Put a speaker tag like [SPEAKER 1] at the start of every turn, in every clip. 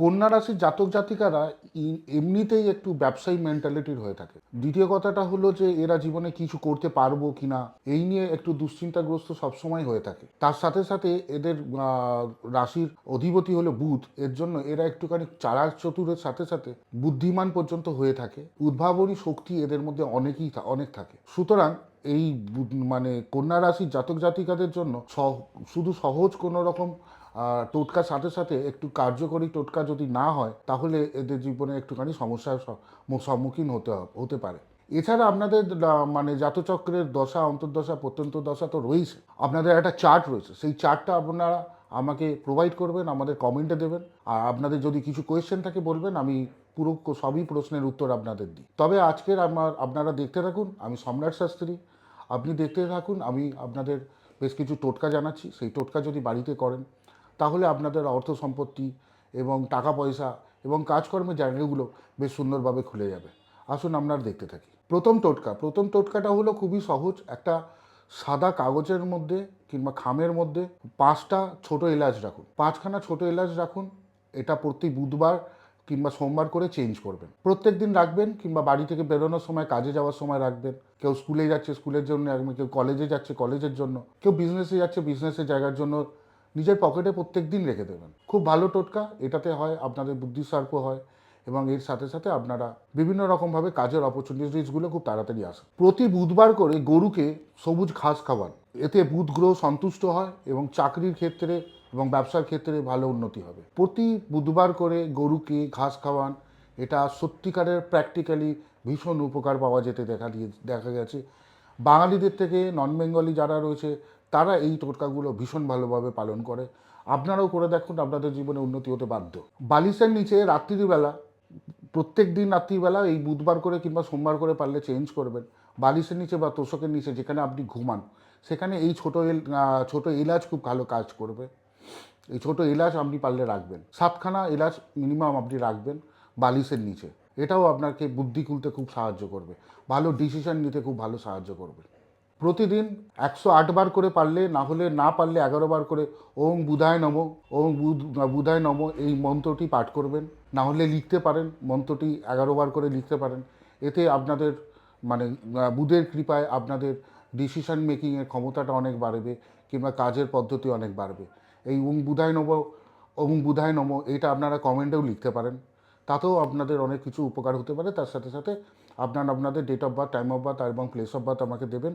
[SPEAKER 1] কন্যা রাশির জাতক জাতিকারা এমনিতেই একটু ব্যবসায়ী মেন্টালিটির হয়ে থাকে। দ্বিতীয় কথাটা হলো যে, এরা জীবনে কিছু করতে পারব কিনা, এই নিয়ে একটু দুশ্চিন্তাগ্রস্ত সবসময় হয়ে থাকে। তার সাথে সাথে এদের রাশির অধিপতি হলো বুধ। এর জন্য এরা একটুখানি চালাক চতুরের সাথে সাথে বুদ্ধিমান পর্যন্ত হয়ে থাকে। উদ্ভাবনী শক্তি এদের মধ্যে অনেকই অনেক থাকে। সুতরাং এই মানে কন্যা রাশির জাতক জাতিকাদের জন্য শুধু সহজ কোনো রকম টোটকার সাথে সাথে একটু কার্যকরী টোটকা যদি না হয়, তাহলে এদের জীবনে একটুখানি সমস্যার সম্মুখীন হতে হতে পারে। এছাড়া আপনাদের মানে জাতচক্রের দশা, অন্তর্দশা, প্রত্যন্ত দশা তো রয়েছে। আপনাদের একটা চার্ট রয়েছে। সেই চার্টটা আপনারা আমাকে প্রোভাইড করবেন, আমাদের কমেন্টে দেবেন। আর আপনাদের যদি কিছু কোয়েশ্চেন থাকে বলবেন, আমি পুরো সবই প্রশ্নের উত্তর আপনাদের দিই। তবে আজকের আমার, আপনারা দেখতে থাকুন, আমি সম্রাট শাস্ত্রী। আপনি দেখতে থাকুন, আমি আপনাদের বেশ কিছু টোটকা জানাচ্ছি। সেই টোটকা যদি বাড়িতে করেন তাহলে আপনাদের অর্থ সম্পত্তি এবং টাকা পয়সা এবং কাজকর্মের জায়গাগুলো বেশ সুন্দরভাবে খুলে যাবে। আসুন আপনারা দেখতে থাকি। প্রথম টোটকা, প্রথম টোটকাটা হলো খুবই সহজ, একটা সাদা কাগজের মধ্যে কিংবা খামের মধ্যে পাঁচটা ছোট এলাচ রাখুন। পাঁচখানা ছোট এলাচ রাখুন, এটা প্রতি বুধবার কিংবা সোমবার করে চেঞ্জ করবেন। প্রত্যেক দিন রাখবেন কিংবা বাড়ি থেকে বেরোনোর সময়, কাজে যাওয়ার সময় রাখবেন। কেউ স্কুলে যাচ্ছে, স্কুলের জন্য রাখবেন কেউ কলেজে যাচ্ছে, কলেজের জন্য। কেউ বিজনেসে যাচ্ছে বিজনেসের জায়গার জন্য নিজের পকেটে প্রত্যেক দিন রেখে দেবেন। খুব ভালো টোটকা, এটাতে হয় আপনাদের বুদ্ধি সার্প হয় এবং এর সাথে সাথে আপনারা বিভিন্ন রকমভাবে কাজের অপরচুনিটিসগুলো খুব তাড়াতাড়ি আসে। প্রতি বুধবার করে গরুকে সবুজ ঘাস খাওয়ান। এতে বুধ গ্রহ সন্তুষ্ট হয় এবং চাকরির ক্ষেত্রে এবং ব্যবসার ক্ষেত্রে ভালো উন্নতি হবে। প্রতি বুধবার করে গরুকে ঘাস খাওয়ান, এটা সত্যিকারের প্র্যাকটিক্যালি ভীষণ উপকার পাওয়া যেতে দেখা দিয়ে, দেখা গেছে। বাঙালিদের থেকে নন বেঙ্গলি যারা রয়েছে তারা এই টোটকাগুলো ভীষণ ভালোভাবে পালন করে। আপনারাও করে দেখুন, আপনাদের জীবনে উন্নতি হতে বাধ্য। বালিশের নিচে রাত্রিবেলা, প্রত্যেক দিন রাত্রিবেলা এই বুধবার করে কিংবা সোমবার করে পারলে চেঞ্জ করবেন। বালিশের নিচে বা তোষকের নিচে যেখানে আপনি ঘুমান, সেখানে এই ছোটো এল ছোটো এলাচ খুব ভালো কাজ করবে। এই ছোটো এলাচ আপনি পারলে রাখবেন। সাতখানা এলাচ মিনিমাম আপনি রাখবেন বালিশের নিচে। এটাও আপনাকে বুদ্ধি খুলতে খুব সাহায্য করবে। ভালো ডিসিশন নিতে খুব ভালো সাহায্য করবে। প্রতিদিন একশো বার করে পারলে, না হলে না পারলে এগারো বার করে ওং বুধায় নম, ওং বুধ বুধায় নম এই মন্ত্রটি পাঠ করবেন। না হলে লিখতে পারেন, মন্ত্রটি এগারো বার করে লিখতে পারেন। এতে আপনাদের মানে বুধের কৃপায় আপনাদের ডিসিশন মেকিংয়ের ক্ষমতাটা অনেক বাড়বে, কিংবা কাজের পদ্ধতি অনেক বাড়বে। এই ওং বুধায় নব ওং বুধায় নম এটা আপনারা কমেন্টেও লিখতে পারেন। তাতেও আপনাদের অনেক কিছু উপকার হতে পারে। তার সাথে সাথে আপনার আপনাদের date of birth time of birth এবং প্লেস অফ বার্থ আমাকে দেবেন।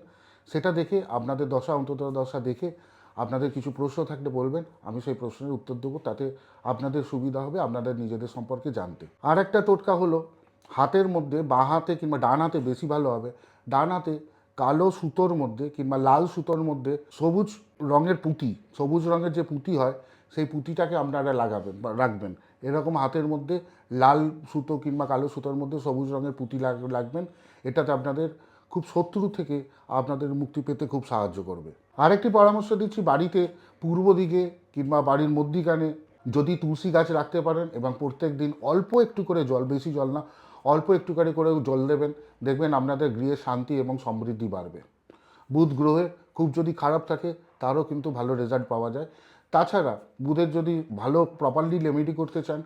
[SPEAKER 1] সেটা দেখে, আপনাদের দশা, অন্তত দশা দেখে আপনাদের কিছু প্রশ্ন থাকলে বলবেন, আমি সেই প্রশ্নের উত্তর দেবো, তাতে আপনাদের সুবিধা হবে, আপনাদের নিজেদের সম্পর্কে জানতে। আর একটা টোটকা হলো, হাতের মধ্যে বাঁ হাতে কিংবা ডান হাতে বেশি ভালো হবে, ডান হাতে কালো সুতোর মধ্যে কিংবা লাল সুতোর মধ্যে সবুজ রঙের পুঁতি, সবুজ রঙের যে পুঁতি হয়, সেই পুঁতিটাকে আপনারা লাগাবেন রাখবেন। এরকম হাতের মধ্যে লাল সুতো কিংবা কালো সুতোর মধ্যে সবুজ রঙের পুঁতি লাগ- রাখবেন এটাতে আপনাদের খুব শত্রু থেকে আপনাদের মুক্তি পেতে খুব সাহায্য করবে। আরেকটি পরামর্শ দিচ্ছি, বাড়িতে পূর্ব দিকে কিংবা বাড়ির মধ্যিখানে যদি তুলসী গাছ রাখতে পারেন এবং প্রত্যেক দিন অল্প একটু করে জল, বেশি জল না, অল্প একটু করে করে জল দেবেন, দেখবেন আপনাদের গৃহে শান্তি এবং সমৃদ্ধি বাড়বে। বুধ গ্রহে খুব যদি খারাপ থাকে, তারও কিন্তু ভালো রেজাল্ট পাওয়া যায়। তাছাড়া বুধের যদি ভালো প্রপারলি রেমেডি করতে চান,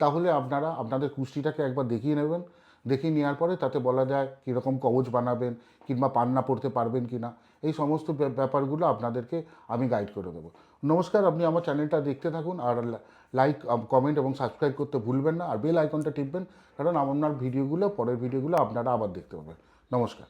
[SPEAKER 1] তাহলে আপনারা, আপনাদের কুষ্টিটাকে একবার দেখিয়ে নেবেন। দেখিয়ে নেওয়ার পরে তাতে বলা যায় কীরকম কবচ বানাবেন কিংবা পান্না পড়তে পারবেন কি না এই সমস্ত ব্যাপ- ব্যাপারগুলো আপনাদেরকে আমি গাইড করে দেবো। নমস্কার, আপনি আমার চ্যানেলটা দেখতে থাকুন আর লাইক কমেন্ট এবং সাবস্ক্রাইব করতে ভুলবেন না আর বেল আইকনটা টিপবেন, কারণ আমার ভিডিওগুলো পরের ভিডিওগুলো আপনারা আবার দেখতে পাবেন। নমস্কার।